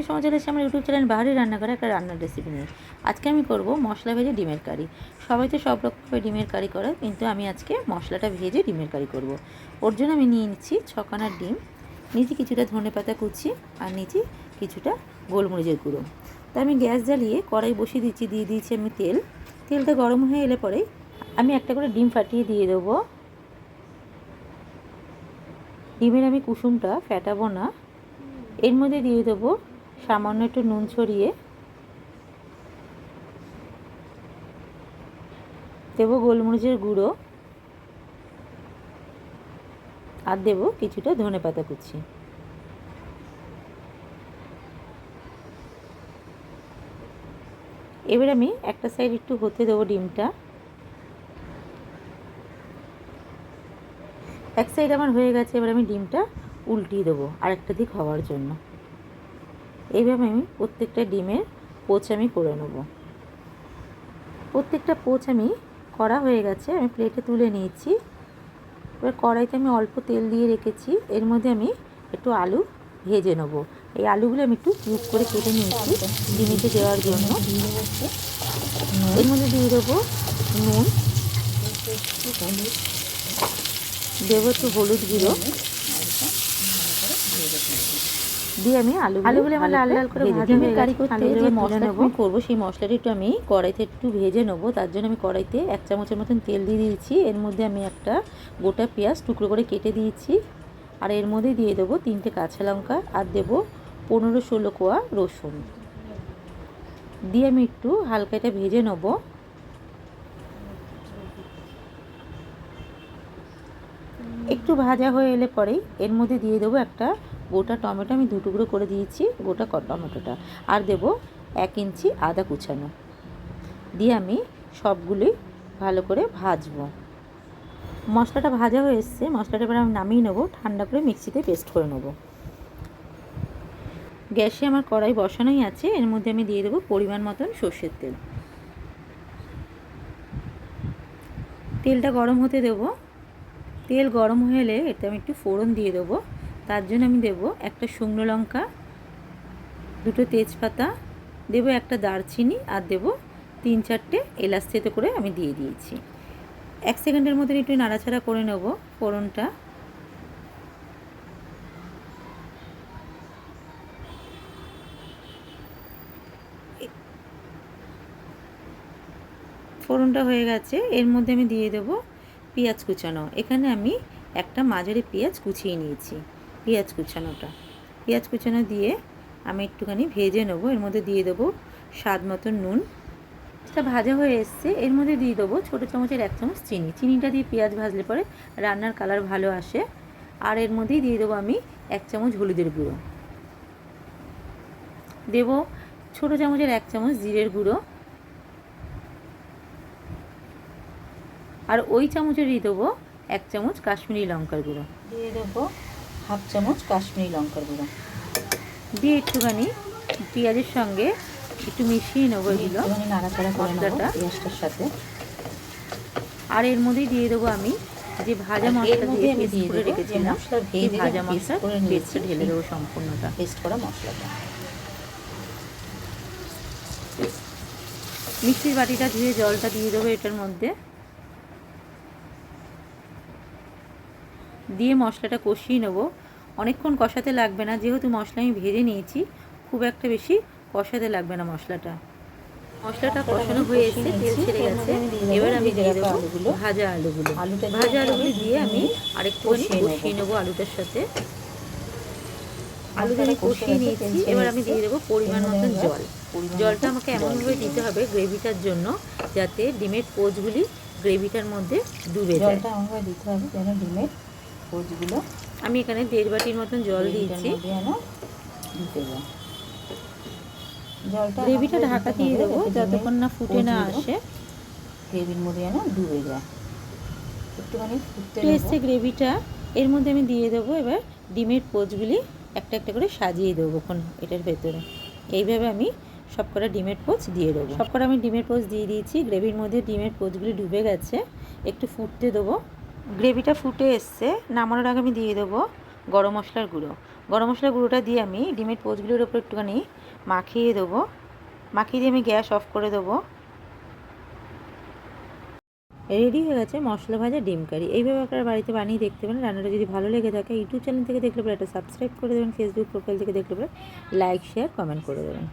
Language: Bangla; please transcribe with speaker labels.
Speaker 1: আমি সময় চলে এসেছি আমার ইউটিউব চ্যানেল বাহারি রান্না করে একটা রান্নার রেসিপি নিয়ে আজকে আমি করব মশলা ভেজে ডিমের কারি। সবাই তো সব রকমভাবে ডিমের কারি করে, কিন্তু আমি আজকে মশলাটা ভেজে ডিমের কারি করব। ওর জন্য আমি নিয়ে নিচ্ছি ছকানার ডিম, নিচে কিছুটা ধনে পাতা কুচি আর নিচে কিছুটা গোলমরিচের গুঁড়ো। তা আমি গ্যাস জ্বালিয়ে কড়াই বসিয়ে দিচ্ছি, দিয়ে দিয়েছি আমি তেল। তেলটা গরম হয়ে এলে পরে আমি একটা করে ডিম ফাটিয়ে দিয়ে দেবো। ডিমের আমি কুসুমটা ফেটাবো না। এর মধ্যে দিয়ে দেবো সামান্য একটু নুন ছড়িয়ে দেবো গোলমরিচের গুঁড়ো আর দেবো কিছুটা ধনে পাতা কুচি। এবার আমি একটা সাইড একটু হতে দেবো ডিমটা। এক সাইড আমার হয়ে গেছে, এবার আমি ডিমটা উল্টিয়ে দেবো আরেকটা দিক হওয়ার জন্য। এইভাবে আমি প্রত্যেকটা ডিমের পোচ আমি করে নেব। প্রত্যেকটা পোচ আমি করা হয়ে গেছে, আমি প্লেটে তুলে নিয়েছি। এবার কড়াইতে আমি অল্প তেল দিয়ে রেখেছি, এর মধ্যে আমি একটু আলু ভেজে নেব। এই আলুগুলো আমি একটু কিউব করে কেটে নিয়েছি ডিমিতে দেওয়ার জন্য। এর মধ্যে দিয়ে দেবো নুন, দেবো একটু হলুদ গুঁড়ো। দিয়ে আমি আলু আলুগুলো আমার লাল লাল করে হয়ে কারি করতে যে মশলা আমি করব সেই মশলাটা একটু আমি কড়াইতে একটু ভেজে নেব। তার জন্য আমি কড়াইতে এক চামচের মতন তেল দিয়ে দিয়েছি। এর মধ্যে আমি একটা গোটা পেঁয়াজ টুকরো করে কেটে দিয়েছি। আর এর মধ্যে দিয়ে দেবো তিনটে কাঁচা লঙ্কা আর দেবো পনেরো ষোলো কোয়া রসুন। দিয়ে আমি একটু হালকা এটা ভেজে নেব। একটু ভাজা হয়ে এলে পরেই এর মধ্যে দিয়ে দেবো একটা গোটা টমেটো আমি দুটুকরো করে দিয়েছি, গোটা টমেটোটা। আর দেবো এক ইঞ্চি আদা কুচানো। দিয়ে আমি সবগুলি ভালো করে ভাজবো। মশলাটা ভাজা হয়ে এসছে, মশলাটা এবার আমি নামিয়ে নেব, ঠান্ডা করে মিক্সিতে পেস্ট করে নেব। গ্যাসে আমার কড়াই বসানোই আছে, এর মধ্যে আমি দিয়ে দেবো পরিমাণ মতন সর্ষের তেল। তেলটা গরম হতে দেবো। তেল গরম হয়ে এলে এতে আমি একটু ফোড়ন দিয়ে দেবো। তার জন্য আমি দেবো একটা শুকনো লঙ্কা, দুটো তেজপাতা, দেবো একটা দারচিনি আর দেবো তিন চারটে এলাচ থেতে করে আমি দিয়ে দিয়েছি। এক সেকেন্ডের মধ্যে একটু নাড়াচাড়া করে নেব ফোড়নটা। ফোড়নটা হয়ে গেছে, এর মধ্যে আমি দিয়ে দেবো পেঁয়াজ কুচানো। এখানে আমি একটা মাঝারি পেঁয়াজ কুচিয়ে নিয়েছি। পেঁয়াজ কুচানোটা। পেঁয়াজ কুচানো দিয়ে আমি একটুখানি ভেজে নেব। এর মধ্যে দিয়ে দেবো স্বাদ মতো নুন। এটা ভাজা হয়ে এসছে। এর মধ্যে দিয়ে দেবো ছোটো চামচের এক চামচ চিনি। চিনিটা দিয়ে পেঁয়াজ ভাজলে পরে রান্নার কালার ভালো আসে। আর এর মধ্যেই দিয়ে দেবো আমি এক চামচ হলুদের গুঁড়ো। দেবো ছোটো চামচের এক চামচ জিরের গুঁড়ো। আর ওই চামচেরই দেবো এক চামচ কাশ্মীরি লঙ্কার গুঁড়ো।
Speaker 2: দিয়ে দেবো হাফ চামচ কাশ্মীরি লঙ্কার গুঁড়ো।
Speaker 1: দিয়ে একটুখানি পেঁয়াজের সঙ্গে একটু মিশিয়ে নেব এগুলো।
Speaker 2: নাড়াচাড়া করে নেব
Speaker 1: মশলাটা।
Speaker 2: পেঁয়াজটার সাথে।
Speaker 1: আর এর মধ্যেই দিয়ে দেবো আমি যে ভাজা মশলা দিয়ে পেস্ট করে রেখেছিলাম এই
Speaker 2: ভাজা
Speaker 1: মশলা
Speaker 2: করে
Speaker 1: পেস্টে ঢেলে দেবো সম্পূর্ণটা।
Speaker 2: পেস্ট করা মশলাটা।
Speaker 1: মিক্সির বাটিটা ধুয়ে জলটা দিয়ে দেবো এটার মধ্যে। দিয়ে মশলাটা কষিয়ে নেব। অনেকক্ষণ কষাতে লাগবে না যেহেতু মশলা আমি ভেজে নিয়েছি খুব একটা বেশি কষাতে লাগবে না মশলাটা। মশলাটা কষানো হয়ে এসে তেল ছেড়ে গেছে। এবার আমি দিয়ে দেবো ভাজা আলুগুলো। ভাজা আলুগুলো দিয়ে আমি আরেকটুখানি।
Speaker 2: কষিয়ে নেব।
Speaker 1: আলুটার সাথে। আলুটা আমি কষিয়ে নিয়েছি। এবার আমি দিয়ে দেবো পরিমাণ মতন জল। জলটা আমাকে এমনভাবে দিতে হবে গ্রেভিটার জন্য যাতে ডিমের পোচগুলি গ্রেভিটার মধ্যে ডুবে যায়।
Speaker 2: জলটা এমনভাবে দিতে হবে যেন ডিমের কোচগুলো
Speaker 1: আমি এখানে দেড় বাটির মতন জল দিয়েছি।
Speaker 2: জলটা
Speaker 1: গ্রেভিটা ঢাকা দিয়ে দেবো যতক্ষণ না ফুটে না আসে।
Speaker 2: গ্রেভির মধ্যে যেন ডুবে যায়। একটুখানি ফুটতে
Speaker 1: ফুটে এসছে গ্রেভিটা এর মধ্যে আমি দিয়ে দেবো এবার ডিমের পোচগুলি একটা একটা করে সাজিয়ে দেবো এখন এটার ভেতরে। এইভাবে আমি সব কটা ডিমের পোচ দিয়ে দেবো। সব কটা আমি ডিমের পোচ দিয়ে দিয়েছি গ্রেভির মধ্যে ডিমের পোচগুলি ডুবে গেছে একটু ফুটতে দেবো। গ্রেভিটা ফুটে এসছে। নামানোর আগে আমি দিয়ে দেবো গরম মশলার গুঁড়ো। গরম মশলার গুঁড়োটা দিয়ে আমি ডিমের পোচগুলোর ওপর একটুখানি মাখিয়ে দেবো। মাখিয়ে দিয়ে আমি গ্যাস অফ করে দেবো। রেডি হয়ে গেছে মশলা ভাজা ডিম কারি। এইভাবে আপনারা বাড়িতে বানিয়ে দেখতে পারেন। রান্নাটা যদি ভালো লেগে থাকে, ইউটিউব চ্যানেল থেকে দেখলে পরে একটা সাবস্ক্রাইব করে দেবেন ফেসবুক প্রোফাইল থেকে দেখলে পরে লাইক শেয়ার কমেন্ট করে দেবেন।